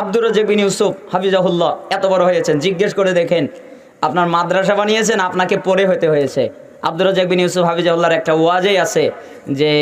আব্দুর রাজাক বিন ইউসুফ হাফিজাহুল্লাহ এত বড় হয়েছেন। জিজ্ঞেস করে দেখেন, আপনার মাদ্রাসা বানিয়েছেন, আপনাকে পড়ে হতে হয়েছে। আব্দুর রাজাক বিন ইউসুফ হাফিজাহুল্লাহর একটা ওয়াজেই আছে যে,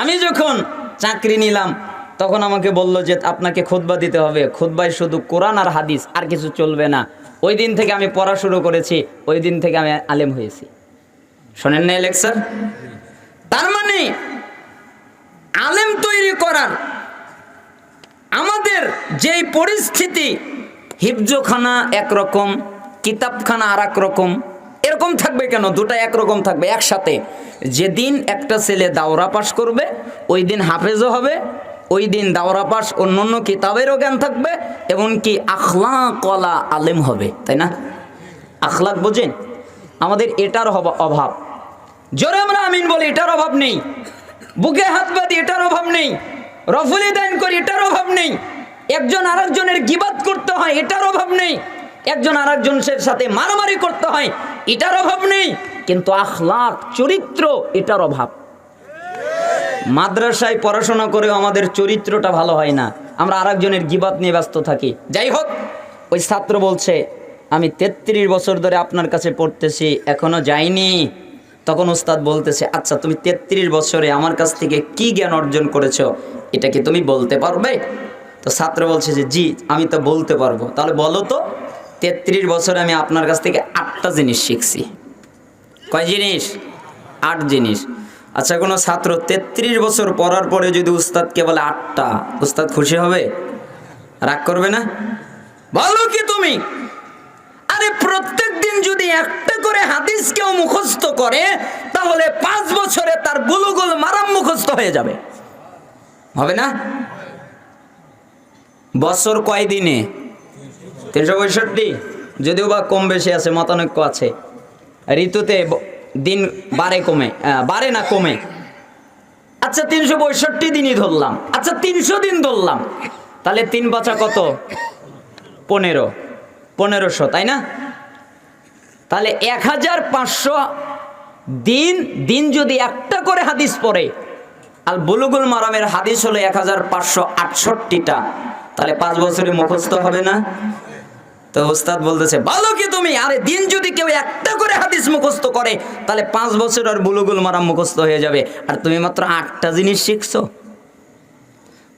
আমি যখন চাকরি নিলাম, তখন আমাকে বলল যে, আপনাকে খুতবা দিতে হবে। খুতবায় শুধু কোরআন আর হাদিস, আর কিছু চলবে না। ওই দিন থেকে আমি পড়া শুরু করেছি, ওই দিন থেকে আমি আলেম হয়েছি। শোনেন না লেকচার তার মানে আলেম তৈরি করার আমাদের যেই পরিস্থিতি। হিফজখানা একরকম, কিতাবখানা আর রকম এরকম থাকবে কেন? দুটা একরকম থাকবে, একসাথে। যেদিন একটা ছেলে দাওরা পাশ করবে, ওই দিন হাফেজও হবে। ওই দিন দাওরা পাশ অন্য অন্য কিতাবেরও জ্ঞান থাকবে, এমনকি আখলা কলা আলেম হবে, তাই না? আখলাক বোঝেন? আমাদের এটার অভাব। জোরে আমরা আমিন বলি, এটার অভাব নেই। বুকে হাত বাঁধি, এটার অভাব নেই। রফুলি দান করি, এটার অভাব নেই। একজন আরেকজনের গিবাদ করতে হয়, এটার অভাব নেই। একজন আরেকজনের সাথে মারামারি করতে হয়, এটার অভাব নেই। কিন্তু আখলাক চরিত্র, এটার অভাব। মাদ্রাসায় পড়াশোনা করেও আমাদের চরিত্রটা ভালো হয় না। আমরা আরেকজনের গিবাদ নিয়ে ব্যস্ত থাকি। যাই হোক, ওই ছাত্র বলছে, আমি তেত্রিশ বছর ধরে আপনার কাছে পড়তেছি, এখনও যাইনি। তখন উস্তাদ বলতেছে আচ্ছা তুমি তেত্রিশ বছরে আমার কাছ থেকে কি জ্ঞান অর্জন করেছ? এটা কি তুমি বলতে পারবে? তো ছাত্র বলছে যে, জি, আমি তো বলতে পারব। তাহলে বলো তো, তেত্রিশ বছরে আমি আপনার কাছ থেকে আটটা জিনিস শিখছি। কয় জিনিস? আট জিনিস। আচ্ছা কোনো ছাত্র তেত্রিশ বছর পড়ার পরে যদি উস্তাদকে বলে আটটা, উস্তাদ খুশি হবে? রাগ করবে না? বলো কি তুমি? আরে, প্রত্যেক দিন যদি একটা করে হাদিস কেউ মুখস্থ করে, তাহলে পাঁচ বছরে তার গুলুগুল মারাম মুখস্থ হয়ে যাবে। হবে না? বছর কয় দিনে? তিনশো পঁয়ষট্টি? যদিও বা কম বেশি আছে, মতানৈক্য আছে। ঋতুতে দিন বারে কমে বারে না কমে? আচ্ছা তিনশো পঁয়ষট্টি দিনই ধরলাম। আচ্ছা তিনশো দিন ধরলাম। তাহলে তিন বাচ্চা কত? পনেরো। পনেরোশো, তাই না? তাহলে এক হাজার পাঁচশো দিন দিন যদি একটা করে হাদিস পড়ে আর বুলুগুল মারামের হাদিস হলো এক হাজার পাঁচশো আটষট্টিটা। তাহলে পাঁচ বছরে মুখস্থ হবে না? তো ওস্তাদ বলতেছে, ভালো কি তুমি? আরে দিন যদি কেউ একটা করে হাদিস মুখস্থ করে, তাহলে পাঁচ বছর আর বুলুগুল মারাম মুখস্থ হয়ে যাবে। আর তুমি মাত্র আটটা জিনিস শিখছো।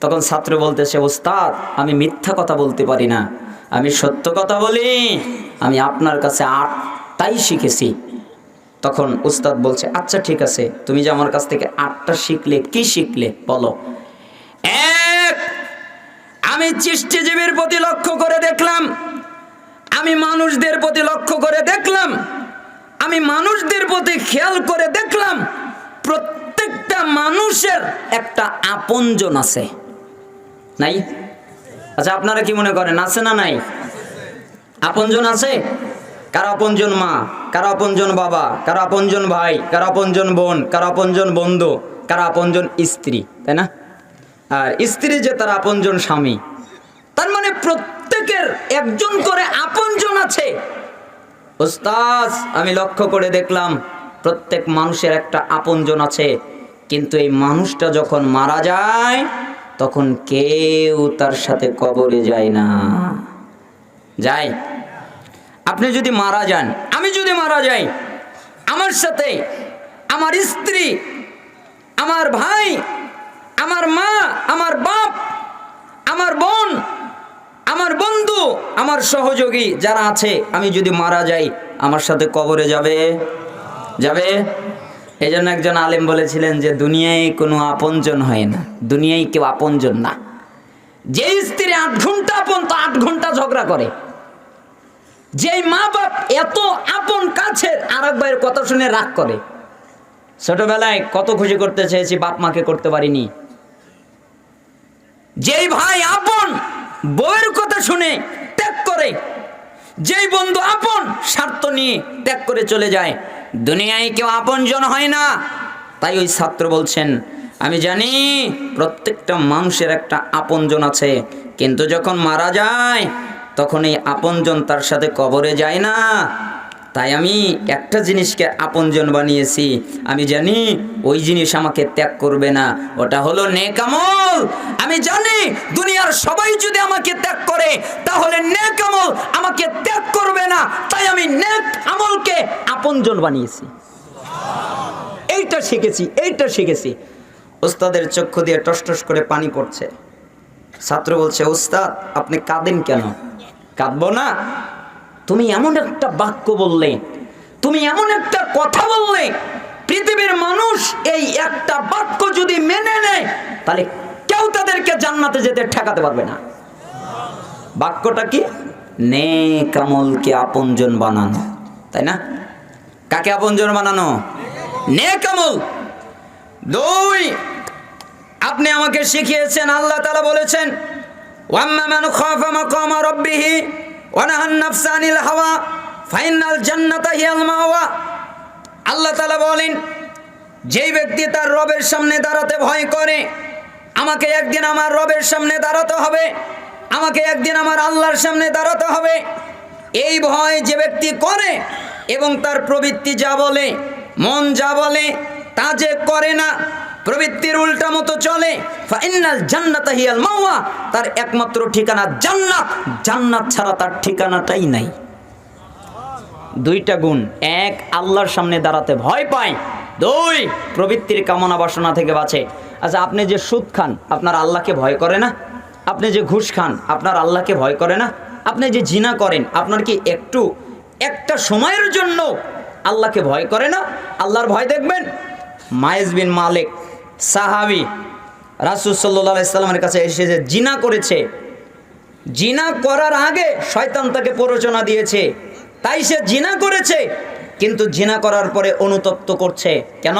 তখন ছাত্র বলতেছে ওস্তাদ আমি মিথ্যা কথা বলতে পারি না। আমি সত্য কথা বলি। আমি আপনার কাছে আটটাই শিখেছি। তখন উস্তাদ বলছে আচ্ছা ঠিক আছে। তুমি যে আমার কাছ থেকে আটটা শিখলে, কি শিখলে? বলো। আমি চিষ্টিজীবীর প্রতি লক্ষ্য করে দেখলাম। আমি মানুষদের প্রতি লক্ষ্য করে দেখলাম। আমি মানুষদের প্রতি খেয়াল করে দেখলাম। প্রত্যেকটা মানুষের একটা আপনজন আছে। নাই? আচ্ছা আপনারা কি মনে করেন, আছে না নাই? আপনজন আছে? কারও আপনজন মা? কারও আপনজন বাবা? কারও আপনজন ভাই? কারও আপনজন বোন? কারও আপনজন বন্ধু? কারও আপনজন স্ত্রী? তাই না? আর স্ত্রী যে তার আপনজন স্বামী, তার মানে প্রত্যেকের একজন করে আপনজন আছে। ওস্তাজ আমি লক্ষ্য করে দেখলাম, প্রত্যেক মানুষের একটা আপনজন আছে, কিন্তু এই মানুষটা যখন মারা যায়, তখন কেউ তার সাথে কবরে যায় না। যায় আপনি যদি মারা যান, আমি যদি মারা যাই, আমার সাথে আমার স্ত্রী, আমার ভাই আমার মা, আমার বাপ, আমার বোন, আমার বন্ধু, আমার সহযোগী যারা আছে, আমি যদি মারা যাই, আমার সাথে কবরে যাবে? যাবে? এই জন্য একজন আলেম বলেছিলেন যে, দুনিয়ায় কোনো আপনজন হয় না। দুনিয়ায় কেউ আপনজন না। যে স্ত্রী আট ঘণ্টা আপন, তো আট ঘণ্টা ঝগড়া করে। যেই মা বাপ এত আপন কাছের আর এক ভাইয়ের কথা শুনে রাগ করে। ছোটবেলায় কত খুশি করতে চেয়েছি, বাপ মাকে করতে পারিনি। যেই ভাই আপন, বউয়ের কথা শুনে ত্যাগ করে, যেই বন্ধু আপন, স্বার্থ নিয়ে ত্যাগ করে চলে যায়। দুনিয়ায় কেউ আপনজন হয় না। তাই ওই ছাত্র বলছেন, আমি জানি প্রত্যেকটা মানুষের একটা আপনজন আছে, কিন্তু যখন মারা যায়, তখন এই আপনজন তার সাথে কবরে যায় না। তাই আমি একটা জিনিসকে আপনজন বানিয়েছি। আমি জানি ওই জিনিস আমাকে ত্যাগ করবে না। ওটা হলো নেকামল আমি জানি দুনিয়ার সবাই যদি আমাকে ত্যাগ করে, তাহলে নেকামল আমাকে ত্যাগ করবে না। তাই আমি নেক আমলকে আপনজন বানিয়েছি। এইটা শিখেছি এইটা শিখেছি। ওস্তাদের চক্ষু দিয়ে টস টস করে পানি পড়ছে। ছাত্র বলছে, ওস্তাদ, আপনি কাঁদেন কেন? কাঁদবো না। তুমি এমন একটা বাক্য বললে, তুমি এমন একটা কথা বললে, পৃথিবীর মানুষ এই একটা বাক্য যদি মেনে নেয়, তাহলে কেউ তাদেরকে জান্নাতে যেতে ঠেকাতে পারবে না। বাক্যটা কি? নে কামলকে আপনজন বানানো, তাই না? কাকে আপনজন বানানো? নে কামল দুই, আপনি আমাকে শিখিয়েছেন, আল্লাহ তাআলা বলেছেন, ওয়াম্মা মান খাফা মাকামা রাব্বিহি ওয়া নাহান নাফসা হাওয়া, ফাইনাল জান্নাতা হিয়াল মাওয়া। আল্লাহ বলেন, যেই ব্যক্তি তার রবের সামনে দাঁড়াতে ভয় করে, আমাকে একদিন আমার রবের সামনে দাঁড়াতে হবে, আমাকে একদিন আমার আল্লাহর সামনে দাঁড়াতে হবে। এই ভয় যে ব্যক্তি করে এবং তার প্রবৃত্তি যা বলে, মন যা বলে, তা যে করে না প্রবৃত্তির উল্টা মতো চলে। ফাইনাল হিয়াল তার একমাত্র ঠিকানা জান্নাত। জান্নাত ছাড়া তার ঠিকানাটাই নাই। দুইটা গুণ। এক, আল্লাহর সামনে দাঁড়াতে ভয় পায়। দুই, প্রবৃত্তির কামনা বাসনা থেকে বাঁচে। আচ্ছা আপনি যে সুদ খান, আপনার আল্লাহকে ভয় করে না? আপনি যে ঘুষ খান, আপনার আল্লাহকে ভয় করে না? আপনি যে জিনা করেন, আপনার কি একটু, একটা সময়ের জন্য আল্লাহকে ভয় করে না? আল্লাহর ভয় দেখবেন? মায়েজ বিন মালিক সাহাবি রাসুল সাল্লাহ সাল্লামের কাছে এসে যে জিনা করেছে, জিনা করার আগে শয়তান তাকে প্ররোচনা দিয়েছে। তাই সে জিনা করেছে, কিন্তু জিনা করার পরে অনুতপ্ত করছে। কেন?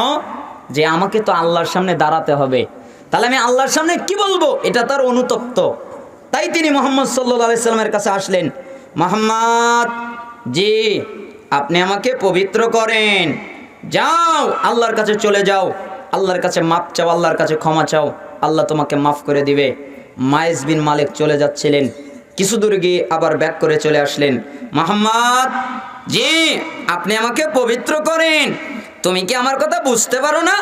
যে আমাকে তো আল্লাহর সামনে দাঁড়াতে হবে। তাহলে আমি আল্লাহর সামনে কি বলব? এটা তার অনুতপ্ত। তাই তিনি মোহাম্মদ সাল্লা সাল্লামের কাছে আসলেন, মোহাম্মদ, জি, আপনি আমাকে পবিত্র করেন। যাও, আল্লাহর কাছে চলে যাও। আল্লাহর কাছে মাপ চাও, আল্লাহর কাছে ক্ষমা চাও, আল্লাহ তোমাকে মাফ করে দিবে। মায়েস বিন মালিক চলে যাচ্ছিলেন। কিছু দূর গিয়ে আবার ব্যাক করে চলে আসলেন। মোহাম্মদ, জি, আপনি আমাকে পবিত্র করেন। তুমি কি আমার কথা বুঝতে পারো না?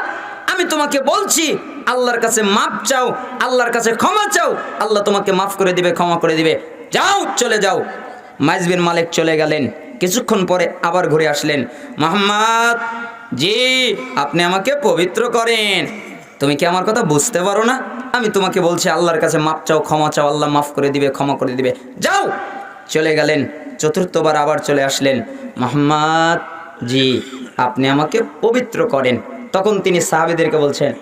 আমি তোমাকে বলছি, আল্লাহর কাছে মাপ চাও, আল্লাহর কাছে ক্ষমা চাও, আল্লাহ তোমাকে মাফ করে দিবে, ক্ষমা করে দিবে। যাও, চলে যাও। মাইজবিন মালিক চলে গেলেন। কিছুক্ষণ পরে আবার ঘুরে আসলেন। মোহাম্মদ জি, আপনি আমাকে পবিত্র করেন। তুমি কি আমার কথা বুঝতে পারো না? আমি তোমাকে বলছি, আল্লাহর কাছে মাপ চাও, ক্ষমা চাও, আল্লাহ মাফ করে দিবে, ক্ষমা করে দিবে। যাও! চলে গেলেন, চতুর্থবার আবার চলে আসলেন। মোহাম্মদ জি, আপনি আমাকে পবিত্র করেন। তখন তিনি সাহাবিদেরকে বলছেন,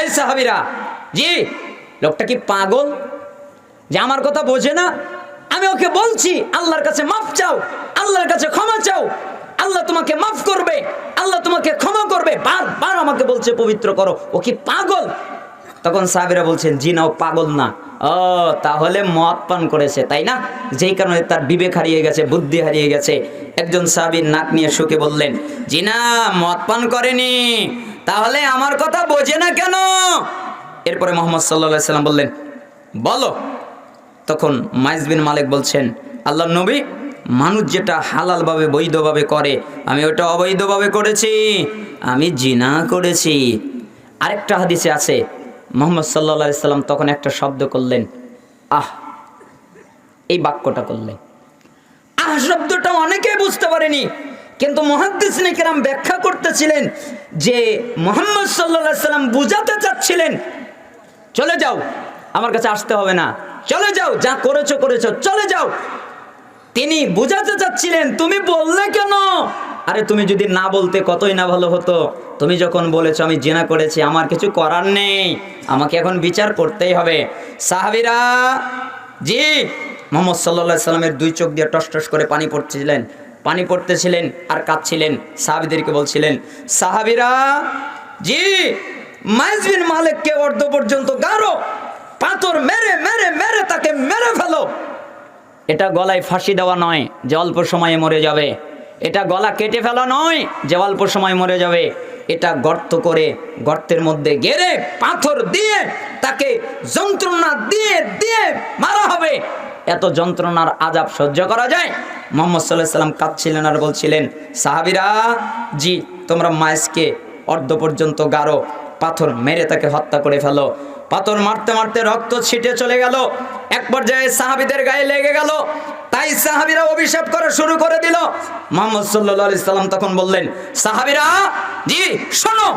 এই সাহাবিরা, জি, লোকটা কি পাগল? যে আমার কথা বোঝে না? আমি ওকে বলছি, আল্লাহর কাছে মাফ চাও, আল্লাহর কাছে ক্ষমা চাও আল্লাহ তোমাকে মাফ করবে, আল্লাহ তোমাকে ক্ষমা করবে। বারবার আমাকে বলছে, পবিত্র করো। ও কি পাগল? তখন সাহাবিরা বলছেন, জি ও পাগল না। ও, তাহলে মদ পান করেছে, তাই না? যেই কারণে তার বিবেক হারিয়ে গেছে, বুদ্ধি হারিয়ে গেছে। একজন সাহাবীর নাক নিয়ে শুকে বললেন, জি না, মদ পান করেনি। তাহলে আমার কথা বোঝে না কেন? এরপরে মোহাম্মদ সাল্লাহ সাল্লাম বললেন, বলো। তখন মাইজ বিন মালিক বলছেন আল্লাহ নবী মানুষ যেটা হালালভাবে, বৈধভাবে করে, আমি ওটা অবৈধভাবে করেছি, আমি জিনা করেছি। আরেকটা হাদিসে আছে, মোহাম্মদ সাল্লা সাল্লাম তখন একটা শব্দ করলেন, আহ, এই বাক্যটা করলেন। আহ, শব্দটা অনেকেই বুঝতে পারেনি, কিন্তু মহাদ্দিস কেরাম ব্যাখ্যা করতেছিলেন যে মোহাম্মদ সাল্লা সাল্লাম বুঝাতে চাচ্ছিলেন, চলে যাও, আমার কাছে আসতে হবে না, চলে যাও, যা করেছ করেছ, চলে যাও। তিনি বুঝাতে চাচ্ছিলেন, তুমি বললে কেন? আরে তুমি যদি না বলতে কতই না ভালো হতো। তুমি যখন বলেছ, আমি জেনা করেছি, আমার কিছু করার নেই, আমাকে এখন বিচার করতেই হবে। সাহাবিরা জি, মোহাম্মদ সাল্লা সাল্লামের দুই চোখ দিয়ে টস টস করে পানি পড়তেছিলেন পানি পড়তেছিলেন আর কাঁদছিলেন, সাহাবিদেরকে বলছিলেন, সাহাবিরা, জি মাইজবিন মালিককে অর্ধ পর্যন্ত গারো পাথর মেরে মেরে মেরে তাকে মেরে ফেলো এটা গলায় ফাঁসি দেওয়া নয় যে অল্প সময়ে মরে যাবে। এটা গলা কেটে ফেলা নয় যে অল্প সময় মরে যাবে। এটা গর্ত করে গর্তের মধ্যে গেড়ে পাথর দিয়ে তাকে যন্ত্রণা দিয়ে দিয়ে মারা হবে। এত যন্ত্রণার আজাব সহ্য করা যায়? মোহাম্মদ সাল্লাহ সাল্লাম কাঁদছিলেন আর বলছিলেন, সাহাবিরা, জি, তোমরা মায়েসকে অর্ধ পর্যন্ত গাঢ় পাথর মেরে তাকে হত্যা করে ফেলো। পাথর মারতে মারতে রক্ত ছিটে চলে গেল। এক পর্যায়ে সাহাবিদের গায়ে লেগে গেল। তাই সাহাবিরা অভিশাপ করা শুরু করে দিল। মোহাম্মদ সাল্লাহ সাল্লাম তখন বললেন, সাহাবিরা, জি, শোনো,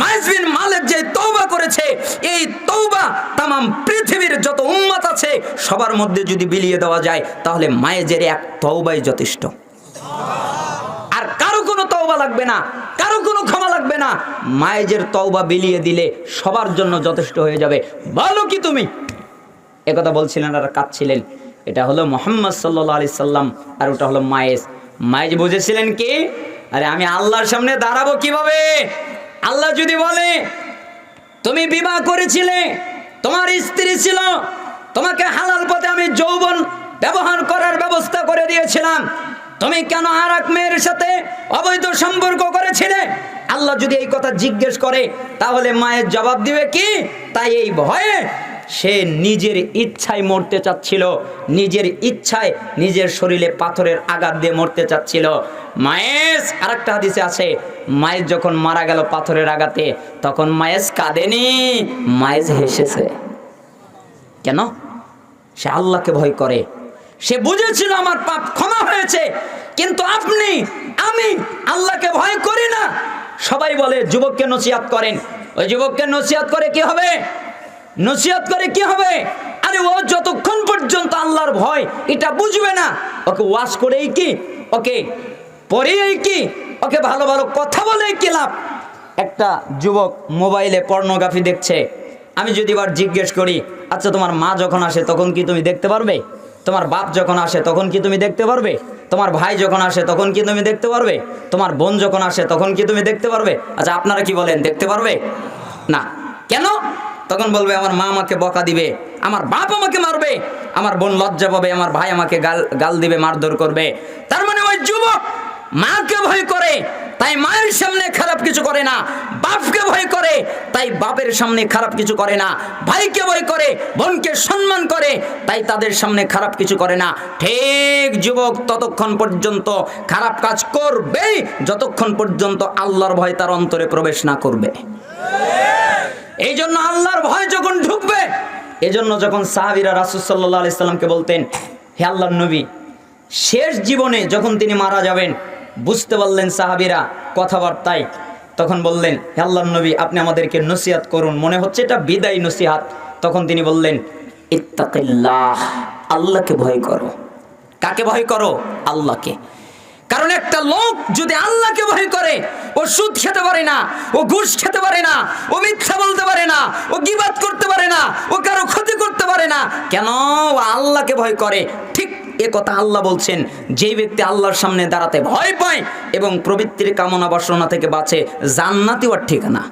মাইজ বিন মালিক যে তৌবা করেছে, এই তৌবা তামাম পৃথিবীর যত উম্মত আছে, সবার মধ্যে যদি বিলিয়ে দেওয়া যায়, তাহলে মায়েজের এক তৌবাই যথেষ্ট। আর কারও কোনো তওবা লাগবে না, কারও কোনো ক্ষমা লাগবে না। মায়েজের তওবা বিলিয়ে দিলে সবার জন্য যথেষ্ট হয়ে যাবে। বলো কি তুমি? একথা বলছিলেন আর কাঁদছিলেন। এটা হলো মোহাম্মদ সাল্লাহ আলি সাল্লাম আর ওটা হলো মায়েস। মায়েজ বুঝেছিলেন কি? আরে আমি আল্লাহর সামনে দাঁড়াবো কীভাবে? আল্লাহ যদি বলে, তুমি বিবাহ করেছিলে, তোমার স্ত্রী ছিল, তোমাকে হালাল পথে আমি যৌবন ব্যবহার করার ব্যবস্থা করে দিয়েছিলাম। তুমি কেন আর এক মেয়ের সাথে অবৈধ সম্পর্ক করেছিলে? আল্লাহ যদি এই কথা জিজ্ঞেস করে, তাহলে মায়ের জবাব দিবে কি? তাই এই ভয়ে সে নিজের ইচ্ছায় মরতে চাচ্ছিল। নিজের ইচ্ছায় নিজের শরীরে পাথরের আঘাত দিয়ে মরতে চাচ্ছিল। মায়েস, আরেকটা হাদিসে আছে, মায়েস যখন মারা গেল পাথরের আঘাতে, তখন মায়েস কাঁদেনি, মায়েস হেসেছে। কেন? সে আল্লাহকে ভয় করে। সে বুঝেছিল আমার পাপ ক্ষমা হয়েছে, কিন্তু আপনি, আমি আল্লাহকে ভয় করি না। সবাই বলে, যুবককে নসিহাত করেন। ওই যুবককে নসিহাত করে কি হবে? নসিহাত করে কি হবে? আরে ও যতক্ষণ পর্যন্ত আল্লাহর ভয়, এটা বুঝবে না। ওকে ওয়াশ করেই কি? ওকে পড়েই কি? ওকে ভালো ভালো কথা বলে কি লাভ? একটা যুবক মোবাইলে পর্নোগ্রাফি দেখছে। আমি যদি এবার জিজ্ঞেস করি আচ্ছা তোমার মা যখন আসে তখন কি তুমি দেখতে পারবে? তোমার বাপ যখন আসে তখন কি তুমি দেখতে পারবে? তোমার ভাই যখন আসে তখন কি তুমি দেখতে পারবে? তোমার বোন যখন আসে তখন কি তুমি দেখতে পারবে? আচ্ছা আপনারা কি বলেন, দেখতে পারবে? না। কেন? তখন বলবে, আমার মা আমাকে বকা দিবে, আমার বাপ আমাকে মারবে, আমার বোন লজ্জা পাবে, আমার ভাই আমাকে গাল গাল দিবে, মারধর করবে। তার মানে ওই যুবক মাকে ভয় করে, তাই মায়ের সামনে খারাপ কিছু করে না, বাপকে ভয় করে, তাই বাপের সামনে খারাপ কিছু করে না, ভাইকে ভয় করে, বোনকে সম্মান করে, তাই তাদের সামনে খারাপ কিছু করে না। ঠিক যুবক, ততক্ষণ পর্যন্ত খারাপ কাজ করবেই যতক্ষণ পর্যন্ত আল্লাহর ভয় তার অন্তরে প্রবেশ না করবে। এই জন্য আল্লাহর ভয় যখন ঢুকবে, এজন্য যখন সাহাবিরা রাসুল সাল্লাহ আলাইসাল্লামকে বলতেন, হে আল্লাহর নবী, শেষ জীবনে যখন তিনি মারা যাবেন, বুঝতে পারলেন সাহাবিরা কথাবার্তায়, তখন বললেন, হে আল্লাহর নবী, আপনি আমাদেরকে নসিহাত করুন। মনে হচ্ছে এটা বিদায় নসিহাত। তখন তিনি বললেন, ইত্তাকিল্লাহ, আল্লাহকে ভয় করো। কাকে ভয় করো? আল্লাহকে। কারণ একটা লোক যদি আল্লাহকে ভয় করে, ও সুদ খেতে পারে না, ও ঘুষ খেতে পারে না, ও মিথ্যা বলতে পারে না, ও গিবাদ করতে পারে না, ও কারও ক্ষতি করতে পারে না, কেন ও আল্লাহকে ভয় করে? ঠিক এ কথা আল্লাহ বলছেন যেই ব্যক্তি আল্লাহর সামনে দাঁড়াতে ভয় পায় এবং প্রবৃত্তির কামনা বাসনা থেকে বাঁচে, জান্নাতি ওর ঠিকানা।